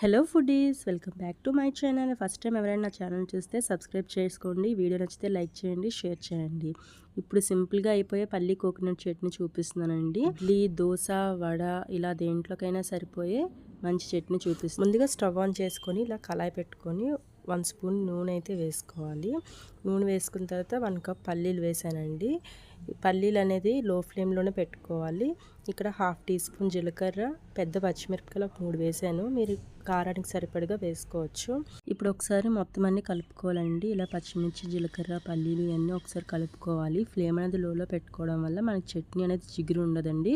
Hello foodies welcome back to my channel. First time ఎవరైనా నా channel చూస్తే subscribe చేసుకోండి వీడియో నచ్చితే లైక్ చేయండి షేర్ చేయండి. ఇప్పుడు సింపుల్గా అయిపోయే పల్లి కోకోనట్ చట్నీ చూపిస్తున్నానండి. ఇడ్లీ దోశ వడ ఇలా దేంట్లోకైనా సరిపోయే మంచి చట్నీ చూపిస్తుంది ముందుగా స్టవ్ ఆన్ చేసుకొని ఇలా కళాయి పెట్టుకొని వన్ స్పూన్ నూనె అయితే వేసుకోవాలి. నూనె వేసుకున్న తర్వాత వన్ కప్ పల్లీలు వేసానండి. పల్లీలు అనేది లో ఫ్లేమ్లోనే పెట్టుకోవాలి. ఇక్కడ హాఫ్ టీ స్పూన్ జీలకర్ర పెద్ద పచ్చిమిరపకాయలు ఒక మూడు వేసాను. మీరు కారానికి సరిపడగా వేసుకోవచ్చు. ఇప్పుడు ఒకసారి మొత్తం అన్ని కలుపుకోవాలండి. ఇలా పచ్చిమిర్చి జీలకర్ర పల్లీలు ఇవన్నీ ఒకసారి కలుపుకోవాలి. ఫ్లేమ్ అనేది లోలో పెట్టుకోవడం వల్ల మనకి చట్నీ అనేది జిగురు ఉండదండి.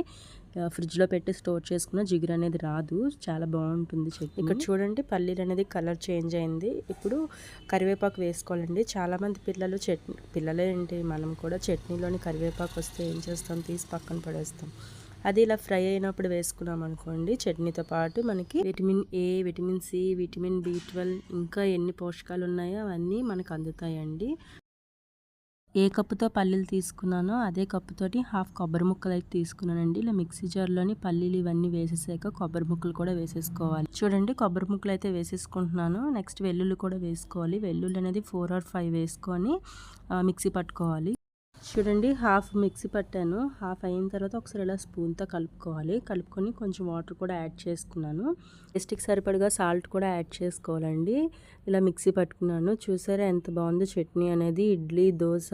ఫ్రిడ్జ్లో పెట్టి స్టోర్ చేసుకున్న జిగురు అనేది రాదు. చాలా బాగుంటుంది చట్నీ. ఇక్కడ చూడండి పల్లీలు అనేది కలర్ చేంజ్ అయింది. ఇప్పుడు కరివేపాకు వేసుకోవాలండి. చాలామంది పిల్లలు చట్నీ పిల్లలే ఏంటి మనం కూడా చట్నీలోని కరివేపాకు వస్తే ఏం చేస్తాం? తీసి పక్కన పడేస్తాం. అది ఇలా ఫ్రై అయినప్పుడు వేసుకున్నాం అనుకోండి చట్నీతో పాటు మనకి vitamin A vitamin C vitamin B twelve ఇంకా ఎన్ని పోషకాలు ఉన్నాయో అవన్నీ మనకు అందుతాయండి. ఏ కప్పుతో పల్లీలు తీసుకున్నానో అదే కప్పుతోటి హాఫ్ కొబ్బరి ముక్కలు అయితే తీసుకున్నానండి. ఇలా మిక్సీ జార్లోని పల్లీలు ఇవన్నీ వేసేసాక కొబ్బరి ముక్కలు కూడా వేసేసుకోవాలి. చూడండి కొబ్బరి ముక్కలు అయితే వేసేసుకుంటున్నాను. నెక్స్ట్ వెల్లుల్లి కూడా వేసుకోవాలి. వెల్లుల్లి అనేది ఫోర్ ఆర్ ఫైవ్ వేసుకొని మిక్సీ పట్టుకోవాలి. చూడండి హాఫ్ మిక్సీ పట్టాను. హాఫ్ అయిన తర్వాత ఒకసారి ఇలా స్పూన్తో కలుపుకోవాలి. కలుపుకొని కొంచెం వాటర్ కూడా యాడ్ చేసుకున్నాను. టేస్ట్కి సరిపడగా సాల్ట్ కూడా యాడ్ చేసుకోవాలండి. ఇలా మిక్సీ పట్టుకున్నాను. చూసారా ఎంత బాగుందో చట్నీ అనేది. ఇడ్లీ దోశ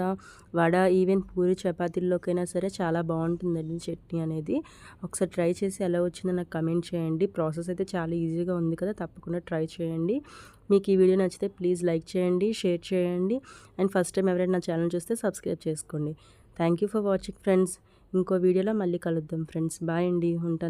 వడ ఈవెన్ పూరి చపాతీల్లోకైనా సరే చాలా బాగుంటుందండి చట్నీ అనేది. ఒకసారి ట్రై చేసి ఎలా వచ్చిందో నాకు కమెంట్ చేయండి. ప్రాసెస్ అయితే చాలా ఈజీగా ఉంది కదా తప్పకుండా ట్రై చేయండి. మీకు ఈ వీడియో నచ్చితే ప్లీజ్ లైక్ చేయండి షేర్ చేయండి. అండ్ ఫస్ట్ టైం ఎవరైనా నా ఛానల్ చూస్తే సబ్స్క్రైబ్ చేసుకోండి. Thank you for watching friends ఇంకో వీడియోలో మళ్ళీ కలుద్దాం ఫ్రెండ్స్ బాయ్ అండి. ఉంటాను